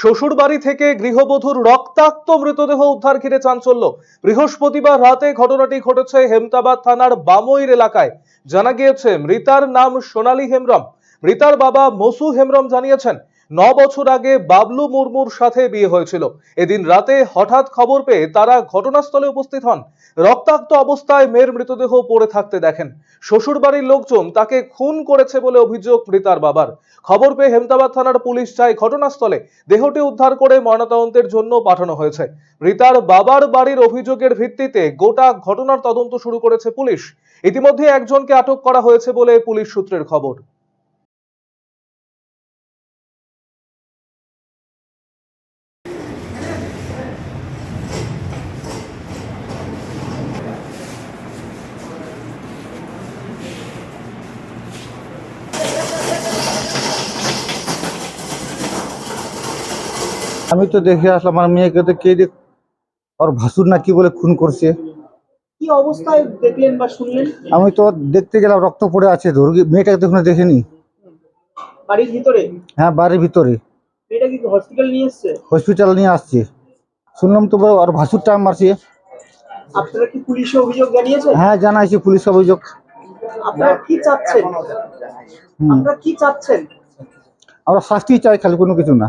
শ্বশুর বাড়ি থেকে গৃহবধূর রক্তাক্ত মৃতদেহ উদ্ধার ঘিরে চাঞ্চল্য। বৃহস্পতিবার রাতে ঘটনাটি ঘটেছে হেমতাবাদ থানার বামইর এলাকায়। জানা গিয়েছে, মৃতার নাম সোনালী হেমব্রম। মৃতার বাবা মসু হেমব্রম জানিয়েছেন ন বছর আগে বাবলু মুর্মুর সাথে বিয়ে হয়েছিল। এদিন রাতে হঠাৎ খবর পেয়ে তারা ঘটনাস্থলে উপস্থিত হন। রক্তাক্ত অবস্থায় মেয়ের মৃতদেহ পড়ে থাকতে দেখেন। শ্বশুর বাড়ির লোকজন তাকে খুন করেছে বলে অভিযোগ মৃতার বাবার। খবর পেয়ে হেমতাবাদ থানার পুলিশ যায় ঘটনাস্থলে। দেহটি উদ্ধার করে ময়নাতদন্তের জন্য পাঠানো হয়েছে। মৃতার বাবার বাড়ির অভিযোগের ভিত্তিতে গোটা ঘটনার তদন্ত শুরু করেছে পুলিশ। ইতিমধ্যে একজনকে আটক করা হয়েছে বলে পুলিশ সূত্রের খবর। আমি তো দেখে আসলাম আমার মেয়েকে তো কে দেখ ওর ভাসুর না কি বলে খুন করছে? কি অবস্থায় দেখলেন বা শুনলেন? আমি তো দেখতে গেলাম রক্ত পড়ে আছে তো মেয়েটাকে দেখুন দেখিনি। বাড়ির ভিতরে? হ্যাঁ বাড়ির ভিতরে। মেয়েটা কি হসপিটাল নিয়ে এসছে? হসপিটাল নিয়ে আসছে। শুনলাম তো ওর ভাসুরটা মারছে। আপনারা কি পুলিশে অভিযোগ জানিয়েছেন? হ্যাঁ জানাইছি পুলিশ অভিযোগ। আপনারা কি চাচ্ছেন? আপনারা কি চাচ্ছেন? আমরা শাস্তি চাই খালি কোনো কিছু না।